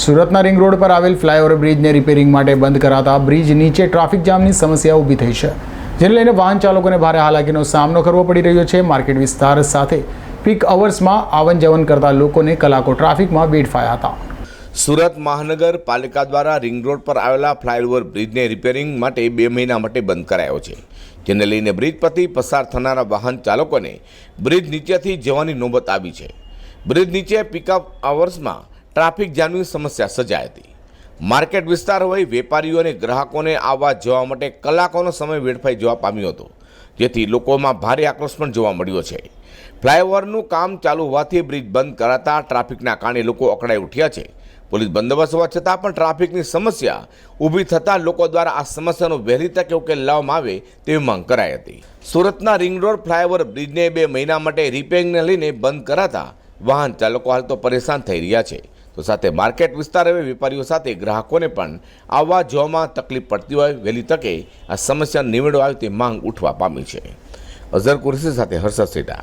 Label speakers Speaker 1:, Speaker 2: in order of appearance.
Speaker 1: સુરતના ring road પર આવેલ ફ્લાયઓવર બ્રિજને રિપેરિંગ માટે બંધ કરાતા બ્રિજ નીચે ટ્રાફિક જામની સમસ્યા ઊભી થઈ છે. જેને લઈને વાહન ચાલકોને ભારે હાલાકીનો સામનો કરવો પડી રહ્યો છે. માર્કેટ વિસ્તાર સાથે પીક અવર્સમાં આવન જવન કરતા લોકોને કલાકો ટ્રાફિકમાં વેડફાયા હતા.
Speaker 2: સુરત મહાનગરપાલિકા દ્વારા રિંગ રોડ પર આવેલા ફ્લાયઓવર બ્રિજને રિપેરિંગ માટે બે મહિના માટે બંધ કરાયો છે. જેને લઈને બ્રિજ પરથી પસાર થનારા વાહન ચાલકોને બ્રિજ નીચેથી જવાની નોબત આવી છે. બ્રિજ નીચે પિકઅપ અવર્સમાં ટ્રાફિક જામની સમસ્યા સર્જાઈ હતી માર્કેટ વિસ્તાર હોય વેપારીઓ અને ગ્રાહકોને આવવા જવા માટે કલાકોનો સમય વેડફાઈ જવા પામ્યો હતો, જેથી લોકોમાં ભારે આક્રોશ પણ જોવા મળ્યો છે. ફ્લાયઓવરનું કામ ચાલુ હોવાથી બ્રિજ બંધ કરાતા ટ્રાફિકના કારણે લોકો અકળાઈ ઉઠ્યા છે. પોલીસ બંદોબસ્ત હોવા છતાં પણ ટ્રાફિકની સમસ્યા ઊભી થતાં લોકો દ્વારા આ સમસ્યાનો વહેલી તકે ઉકેલ લાવવામાં આવે તેવી માંગ કરાઈ હતી. સુરતના રિંગ ફ્લાયઓવર બ્રિજને બે મહિના માટે રિપેરિંગને લઈને બંધ કરાતા વાહન ચાલકો હાલ તો પરેશાન થઈ રહ્યા છે. તો સાથે માર્કેટ વિસ્તાર હવે વેપારીઓ સાથે ગ્રાહકોને પણ આવવા જવામાં તકલીફ પડતી હોય વહેલી તકે આ સમસ્યા નિવેડો આવે તે માંગ ઉઠવા પામી છે. અઝર કુરશી સાથે હર્ષદ સેટા.